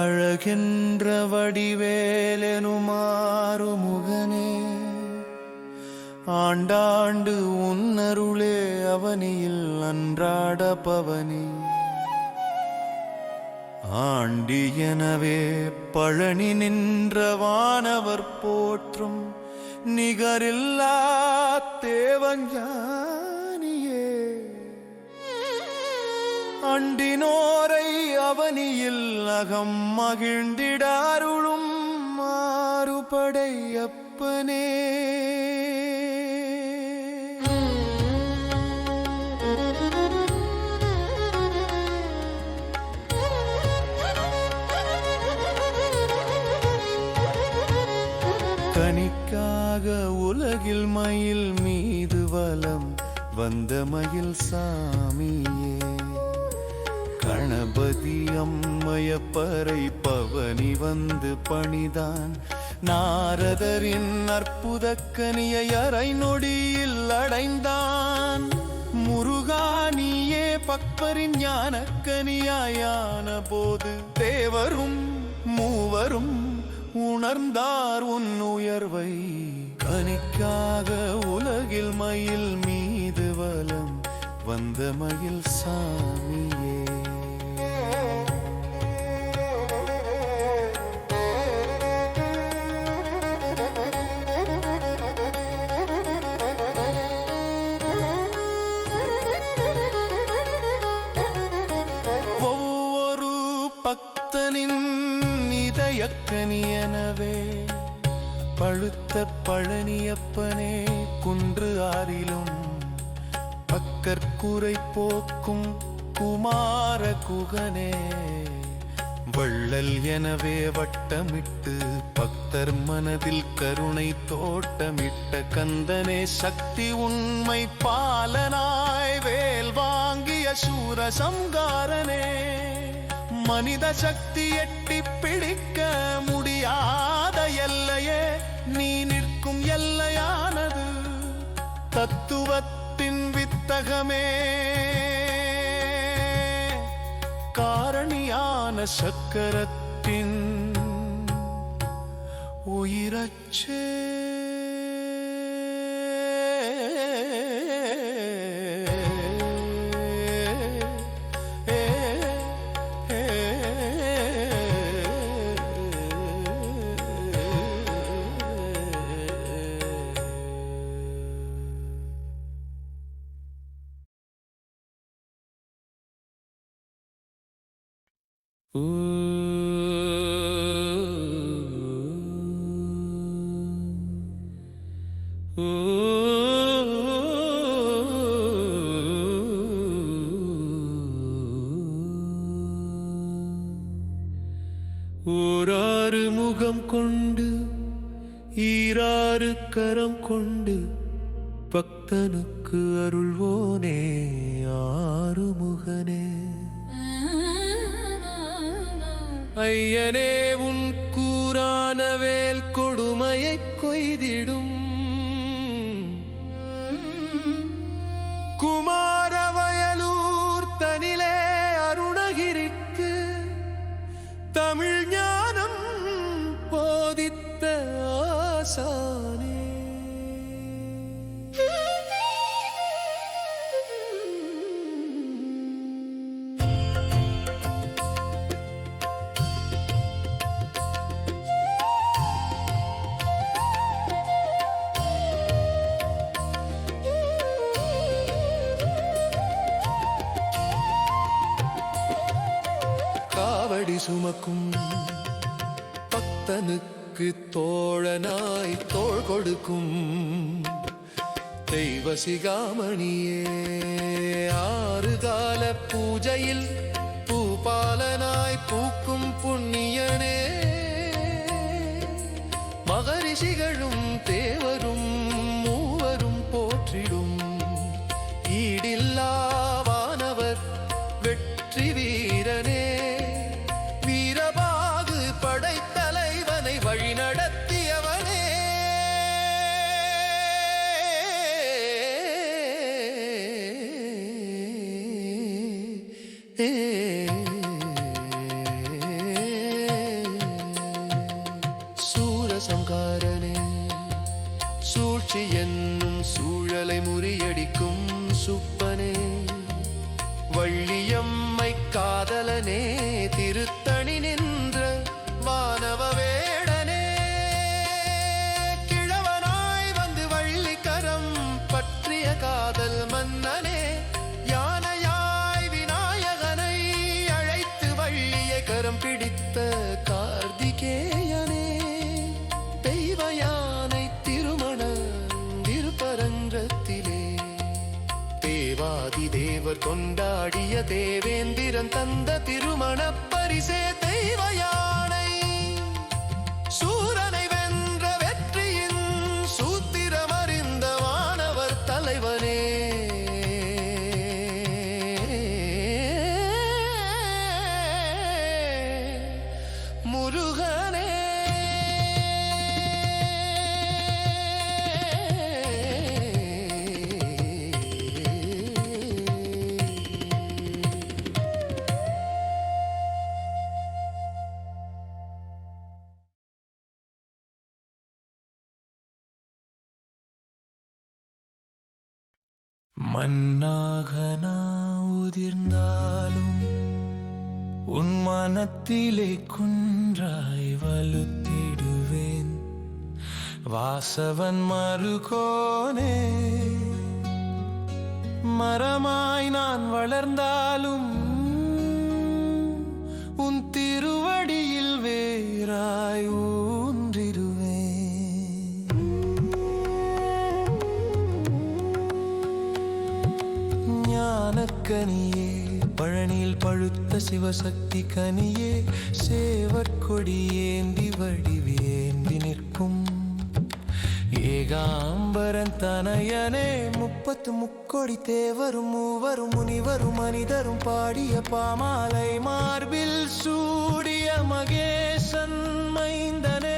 அழகென்ற வடிவேலெனுமாறு முகனே ஆண்டாண்டு உன்னருளே அவனியில் அன்றாட பவனி. ஆண்டி எனவே பழனி நின்ற வானவர் போற்றும் நிகரில்லா தேவஞானியே. அண்டினோரை அவனியில் அகம் மகிழ்ந்திடாருளும் மாறுபடை அப்பனே வந்த மயில் சாமியே கணபதி அம்மையப்பறை பவனி வந்து பணிதான். நாரதரின் அற்புத கனியை அரை நொடியில் அடைந்தான். முருகானியே பக்பரின் ஞானக்கனியாயான போது தேவரும் மூவரும் உணர்ந்தார் உன் உயர்வை. கனிக்காக உலகில் மயில் மீ வலம் வந்த மயில் சாமியே. ஒவ்வொரு பக்தனின் இதயக்கனியனவே பழுத்த பழனியப்பனே குன்று ஆறிலும் கற்குறை போக்கும் குமார குகனே. வள்ளல் எனவே வட்டமிட்டு பக்தர் மனதில் கருணை தோட்டமிட்ட கந்தனே சக்தி உண்மை பாலனாய் வேல் வாங்கிய சூர சங்காரனே மனித சக்தி எட்டி பிடிக்க முடியாத எல்லையே நீ நிற்கும் எல்லையானது தத்துவத்தை புத்தகமே. காரணியான சக்கரத்தின் உயிரச்சே ஓராறு முகம் கொண்டு ஈராறு கரம் கொண்டு பக்தனுக்கு அருள்வோனே ஆறுமுகனே ஐயனே உன் கூறான வேல் கொடுமையை கொய்திடும் குமாரவயலூர் தனிலே அருணகிரிக்கு தமிழ் ஞானம் போதித்த ஆசானே சுமக்கும் பக்தனுக்கு தோழனாய் தோள் கொடுக்கும் தெய்வ சிகாமணியே. ஆறு கால பூஜையில் பூபாலனாய் பூக்கும் புண்ணியனே. மகரிஷிகளும் தே முறியடிக்கும் சுப்பனே வள்ளியம்மை காதலனே திருத்தணி நின்ற வானவ வேடனே. கிழவனாய் வந்து வள்ளிக்கரம் பற்றிய காதல் மன்னனே யானையாய் விநாயகனை அழைத்து வள்ளிய கரம் பிடி தேவர் கொண்டாடிய தேவேந்திரன் தந்த திருமண பரிசே தெய்வ யானை சூரனை வென்ற வெற்றியின் சூத்திரம் அறிந்த வானவர் தலைவனே. முருகன் மண்ணாக உதிர்ந்தாலும் உன் மனத்திலே குன்றாய் வலுத்திடுவேன். வாசவன் மறுகோனே மரமாய் நான் வளர்ந்தாலும் உன் திருவடியில் வேறாய் கனியே பழனியில் பழுத்த சிவசக்தி கனியே சேவற்கொடி ஏந்தி வடிவேந்தி நிற்கும். ஏகாம்பரன் தனையனே முப்பத்து முக்கொடி தேவரும் மூவரும் முனிவரும் மனிதரும் பாடிய பாமாலை மார்பில் சூடிய மகேசன் மைந்தனே.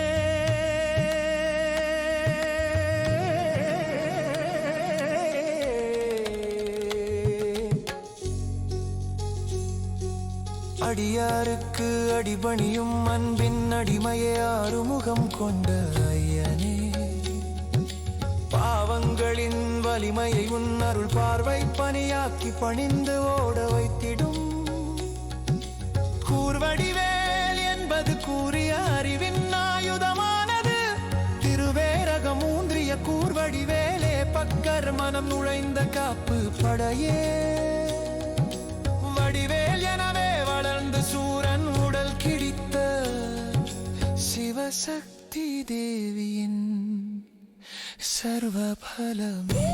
அடியாருக்கு அடிபணியும் அன்பின் அடிமையே ஆறுமுகம் கொண்ட ஐயனே. பாவங்களின் வலிமையை உன் அருள் பார்வை பணியாக்கி பணிந்து ஓட வைத்திடும். கூர்வடிவேல் என்பது கூறிய அறிவின் ஆயுதமானது. திருவேரகம் ஊன்றிய கூர்வடிவேலே பக்கர் மனம் நுழைந்த காப்பு படையே. സർവശക്തി ദേവിയൻ സർവഫലമേ